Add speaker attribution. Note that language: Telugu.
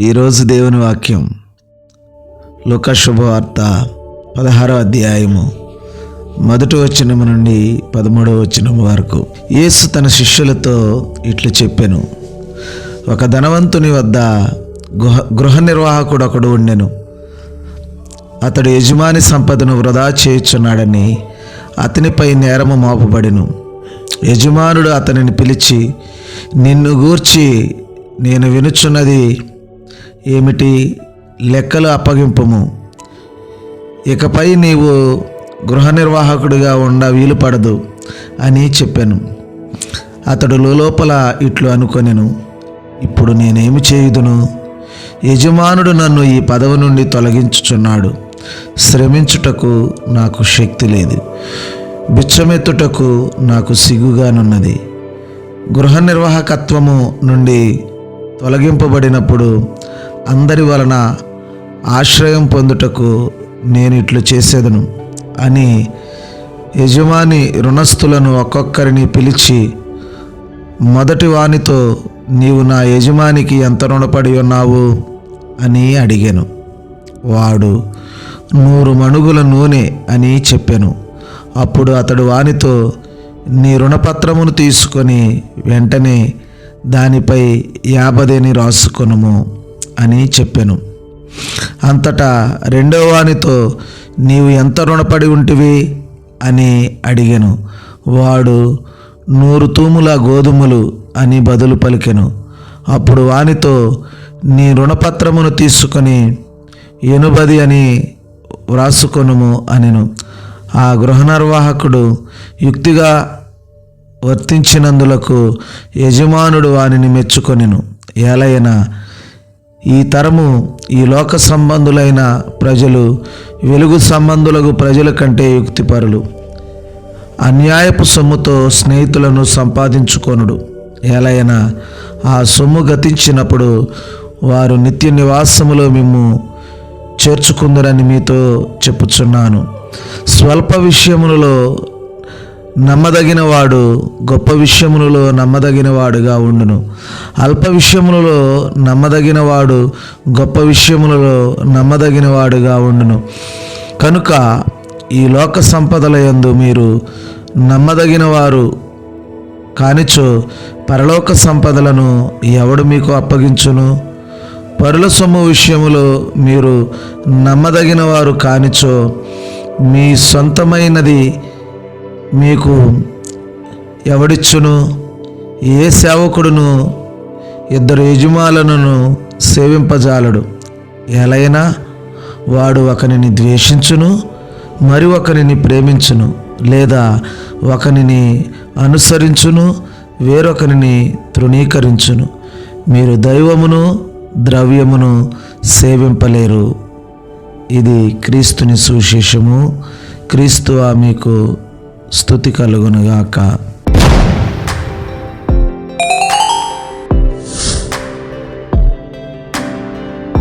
Speaker 1: ఈరోజు దేవుని వాక్యం లోక శుభవార్త పదహారో అధ్యాయము మొదటి వచనము నుండి పదమూడవ వచనము వరకు. యేసు తన శిష్యులతో ఇట్లు చెప్పాను ఒక ధనవంతుని వద్ద గృహ గృహ నిర్వాహకుడు ఒకడు ఉండెను. అతడు యజమాని సంపదను వృధా చేయుచున్నాడని అతనిపై నేరము మోపబడెను. యజమానుడు అతనిని పిలిచి నిన్ను గూర్చి నేను వినుచున్నది ఏమిటి లెక్కలు అప్పగింపము? ఇకపై నీవు గృహ నిర్వాహకుడిగా ఉండ వీలు పడదు అని చెప్పాను. అతడు లోపల ఇట్లు అనుకొనెను. ఇప్పుడు నేనేమి చేయుదును? యజమానుడు నన్ను ఈ పదవి నుండి తొలగించుచున్నాడు. శ్రమించుటకు నాకు శక్తి లేదు. బిచ్చమెత్తుటకు నాకు సిగ్గుగానున్నది గృహ నిర్వాహకత్వము నుండి తొలగింపబడినప్పుడు అందరి వలన ఆశ్రయం పొందుటకు నేను ఇట్లు చేసేదను అని యజమాని రుణస్థులను ఒక్కొక్కరిని పిలిచి మొదటి వానితో నీవు నా యజమానికి ఎంత రుణపడి ఉన్నావు? అని అడిగాను. వాడు నూరు మణుగుల నూనె అని చెప్పాను. అప్పుడు అతడు వానితో నీ రుణపత్రమును తీసుకొని వెంటనే దానిపై యాభదేని రాసుకొనుము. అని చెప్పాను. అంతటా రెండో వానితో నీవు ఎంత రుణపడి ఉంటివి? అని అడిగాను. వాడు నూరు తూముల గోధుమలు అని బదులు పలికెను. అప్పుడు వానితో నీ రుణపత్రమును తీసుకొని ఎనుబది అని వ్రాసుకొనుము అనెను. ఆ గృహ నిర్వాహకుడు యుక్తిగా వర్తించినందులకు యజమానుడు వానిని మెచ్చుకొనెను. ఏలయన ఈ తరము ఈ లోక సంబంధులైన ప్రజలు వెలుగు సంబంధులకు ప్రజల కంటే యుక్తిపరులు. అన్యాయపు సొమ్ముతో స్నేహితులను సంపాదించుకొనుడు. ఎలయన ఆ సొమ్ము గతించినప్పుడు వారు నిత్య నివాసములో మిమ్ము చేర్చుకుందరని మీతో చెప్పుచున్నాను. స్వల్ప విషయములలో నమ్మదగిన వాడు గొప్ప విషయములలో నమ్మదగినవాడుగా ఉండును. అల్ప విషయములలో నమ్మదగిన వాడు గొప్ప విషయములలో నమ్మదగినవాడుగా ఉండును. కనుక ఈ లోక సంపదల యందు మీరు నమ్మదగిన వారు కానిచో పరలోక సంపదలను ఎవడు మీకు అప్పగించును? పరుల సొమ్ము విషయములో మీరు నమ్మదగిన వారు కానిచో మీ సొంతమైనది మీకు ఎవడిచ్చును? ఏ సేవకుడును? ఇద్దరు యజమానులను సేవింపజాలడు. ఎలైనా వాడు ఒకనిని ద్వేషించును మరి ఒకరిని ప్రేమించును లేదా ఒకనిని అనుసరించును వేరొకరిని తృణీకరించును. మీరు దైవమును ద్రవ్యమును సేవింపలేరు. ఇది క్రీస్తుని సువిశేషము. క్రీస్తు మీకు స్థుతి కలుగునుగాక.